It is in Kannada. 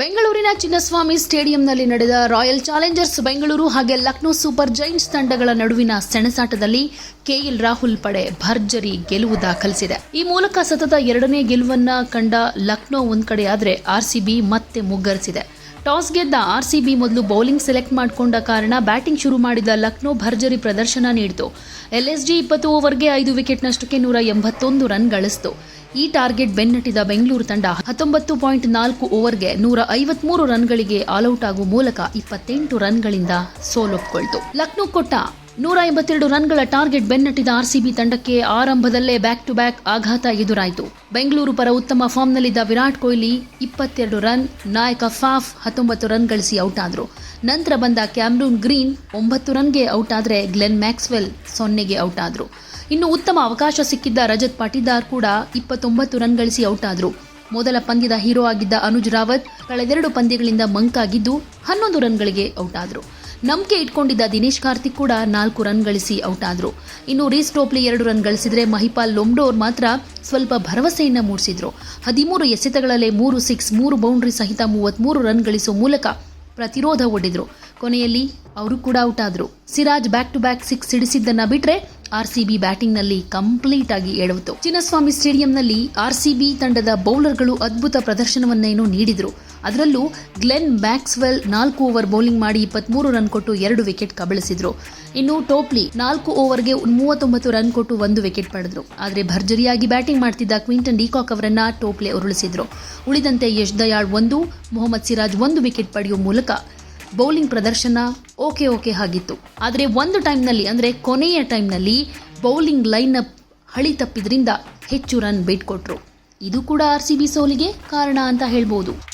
ಬೆಂಗಳೂರಿನ ಚಿನ್ನಸ್ವಾಮಿ ಸ್ಟೇಡಿಯಂನಲ್ಲಿ ನಡೆದ ರಾಯಲ್ ಚಾಲೆಂಜರ್ಸ್ ಬೆಂಗಳೂರು ಹಾಗೆ ಲಕ್ನೋ ಸೂಪರ್ ಜೈಂಟ್ಸ್ ತಂಡಗಳ ನಡುವಿನ ಸೆಣಸಾಟದಲ್ಲಿ ಕೆಎಲ್ ರಾಹುಲ್ ಪಡೆ ಭರ್ಜರಿ ಗೆಲುವು ದಾಖಲಿಸಿದೆ. ಈ ಮೂಲಕ ಸತತ ಎರಡನೇ ಗೆಲುವನ್ನ ಕಂಡ ಲಕ್ನೋ ಒಂದ್ ಕಡೆ ಆರ್ಸಿಬಿ ಮತ್ತೆ ಮುಗ್ಗರಿಸಿದೆ. ಟಾಸ್ ಗೆದ್ದ ಆರ್ಸಿಬಿ ಮೊದಲು ಬೌಲಿಂಗ್ ಸೆಲೆಕ್ಟ್ ಮಾಡಿಕೊಂಡ ಕಾರಣ ಬ್ಯಾಟಿಂಗ್ ಶುರು ಮಾಡಿದ ಲಕ್ನೋ ಭರ್ಜರಿ ಪ್ರದರ್ಶನ ನೀಡಿತು. ಎಲ್ಎಸ್ಜಿ ಇಪ್ಪತ್ತು ಓವರ್ಗೆ ಐದು ವಿಕೆಟ್ನಷ್ಟಕ್ಕೆ ನೂರ ಎಂಬತ್ತೊಂದು ರನ್ ಗಳಿಸಿತು. ಈ ಟಾರ್ಗೆಟ್ ಬೆನ್ನಟ್ಟಿದ ಬೆಂಗಳೂರು ತಂಡ ಹತ್ತೊಂಬತ್ತು ಪಾಯಿಂಟ್ ನಾಲ್ಕು ಓವರ್ಗೆ ನೂರ ಐವತ್ಮೂರು ರನ್ಗಳಿಗೆ ಆಲ್ಔಟ್ ಆಗುವ ಮೂಲಕ ಇಪ್ಪತ್ತೆಂಟು ರನ್ಗಳಿಂದ ಸೋಲೊಪ್ಪಿಕೊಳ್ತು ಲಕ್ನೋ ಕೊಟ್ಟ ನೂರ ಎಂಬತ್ತೆರಡು ರನ್ಗಳ ಟಾರ್ಗೆಟ್ ಬೆನ್ನಟ್ಟಿದ ಆರ್ಸಿಬಿ ತಂಡಕ್ಕೆ ಆರಂಭದಲ್ಲೇ ಬ್ಯಾಕ್ ಟು ಬ್ಯಾಕ್ ಆಘಾತ ಎದುರಾಯಿತು. ಬೆಂಗಳೂರು ಪರ ಉತ್ತಮ ಫಾರ್ಮ್ನಲ್ಲಿದ್ದ ವಿರಾಟ್ ಕೊಹ್ಲಿ ಇಪ್ಪತ್ತೆರಡು ರನ್, ನಾಯಕ ಫಾಫ್ ಹತ್ತೊಂಬತ್ತು ರನ್ ಗಳಿಸಿ ಔಟ್ ಆದರು. ನಂತರ ಬಂದ ಕ್ಯಾಮ್ರೂನ್ ಗ್ರೀನ್ ಒಂಬತ್ತು ರನ್ಗೆ ಔಟ್ ಆದರೆ ಗ್ಲೆನ್ ಮ್ಯಾಕ್ಸ್ವೆಲ್ ಸೊನ್ನೆಗೆ ಔಟ್ ಆದರು. ಇನ್ನು ಉತ್ತಮ ಅವಕಾಶ ಸಿಕ್ಕಿದ್ದ ರಜತ್ ಪಾಟಿದಾರ್ ಕೂಡ ಇಪ್ಪತ್ತೊಂಬತ್ತು ರನ್ ಗಳಿಸಿ ಔಟ್ ಆದರು. ಮೊದಲ ಪಂದ್ಯದ ಹೀರೋ ಆಗಿದ್ದ ಅನುಜ್ ರಾವತ್ ಕಳೆದೆರಡು ಪಂದ್ಯಗಳಿಂದ ಮಂಕಾಗಿದ್ದು ಹನ್ನೊಂದು ರನ್ಗಳಿಗೆ ಔಟ್ ಆದರು. ನಂಬಿಕೆ ಇಟ್ಕೊಂಡಿದ್ದ ದಿನೇಶ್ ಕಾರ್ತಿಕ್ ಕೂಡ ನಾಲ್ಕು ರನ್ ಗಳಿಸಿ ಔಟ್ ಆದರು. ಇನ್ನು ರೀಸ್ ಟೋಪ್ಲಿ ಎರಡು ರನ್ ಗಳಿಸಿದ್ರೆ ಮಹಿಪಾಲ್ ಲೊಮ್ಡೋರ್ ಮಾತ್ರ ಸ್ವಲ್ಪ ಭರವಸೆಯನ್ನು ಮೂಡಿಸಿದ್ರು. ಹದಿಮೂರು ಎಸೆತಗಳಲ್ಲೇ ಮೂರು ಸಿಕ್ಸ್, ಮೂರು ಬೌಂಡ್ರಿ ಸಹಿತ ಮೂವತ್ಮೂರು ರನ್ ಗಳಿಸೋ ಮೂಲಕ ಪ್ರತಿರೋಧ ಒಡ್ಡಿದ್ರು. ಕೊನೆಯಲ್ಲಿ ಅವರು ಕೂಡ ಔಟ್ ಆದ್ರು. Siraj back to back six ಸಿಡಿಸಿದ್ದನ್ನ ಬಿಟ್ರೆ ಬ್ಯಾಟಿಂಗ್ ಬ್ಯಾಟಿಂಗ್ನಲ್ಲಿ ಕಂಪ್ಲೀಟ್ ಆಗಿ ಎಡವಿತು ಚಿನ್ನಸ್ವಾಮಿ ಸ್ಟೇಡಿಯಂನಲ್ಲಿ ಆರ್ಸಿಬಿ ತಂಡದ ಬೌಲರ್ಗಳು ಅದ್ಭುತ ಪ್ರದರ್ಶನವನ್ನೇನು ನೀಡಿದರು. ಅದರಲ್ಲೂ ಗ್ಲೆನ್ ಮ್ಯಾಕ್ಸ್ವೆಲ್ ನಾಲ್ಕು ಓವರ್ ಬೌಲಿಂಗ್ ಮಾಡಿ ಇಪ್ಪತ್ಮೂರು ರನ್ ಕೊಟ್ಟು ಎರಡು ವಿಕೆಟ್ ಕಬಳಿಸಿದ್ರು. ಇನ್ನು ಟೋಪ್ಲಿ ನಾಲ್ಕು ಓವರ್ಗೆ ಮೂವತ್ತೊಂಬತ್ತು ರನ್ ಕೊಟ್ಟು ಒಂದು ವಿಕೆಟ್ ಪಡೆದ್ರು. ಆದರೆ ಭರ್ಜರಿಯಾಗಿ ಬ್ಯಾಟಿಂಗ್ ಮಾಡ್ತಿದ್ದ ಕ್ವಿಂಟನ್ ಡಿಕಾಕ್ ಅವರನ್ನ ಟೋಪ್ಲೆ ಉರುಳಿಸಿದ್ರು. ಉಳಿದಂತೆ ಯಶ್ ದಯಾಳ್ ಒಂದು, ಮೊಹಮ್ಮದ್ ಸಿರಾಜ್ ಒಂದು ವಿಕೆಟ್ ಪಡೆಯುವ ಮೂಲಕ ಬೌಲಿಂಗ್ ಪ್ರದರ್ಶನ ಓಕೆ ಓಕೆ ಆಗಿತ್ತು. ಆದರೆ ಒಂದು ಟೈಮ್ನಲ್ಲಿ, ಅಂದರೆ ಕೊನೆಯ ಟೈಮ್ನಲ್ಲಿ ಬೌಲಿಂಗ್ ಲೈನ್ ಅಪ್ ಹಳಿ ತಪ್ಪಿದ್ರಿಂದ ಹೆಚ್ಚು ರನ್ ಬಿಟ್ಕೊಟ್ರು ಇದು ಕೂಡ ಆರ್ ಸಿ ಬಿ ಸೋಲಿಗೆ ಕಾರಣ ಅಂತ ಹೇಳ್ಬೋದು.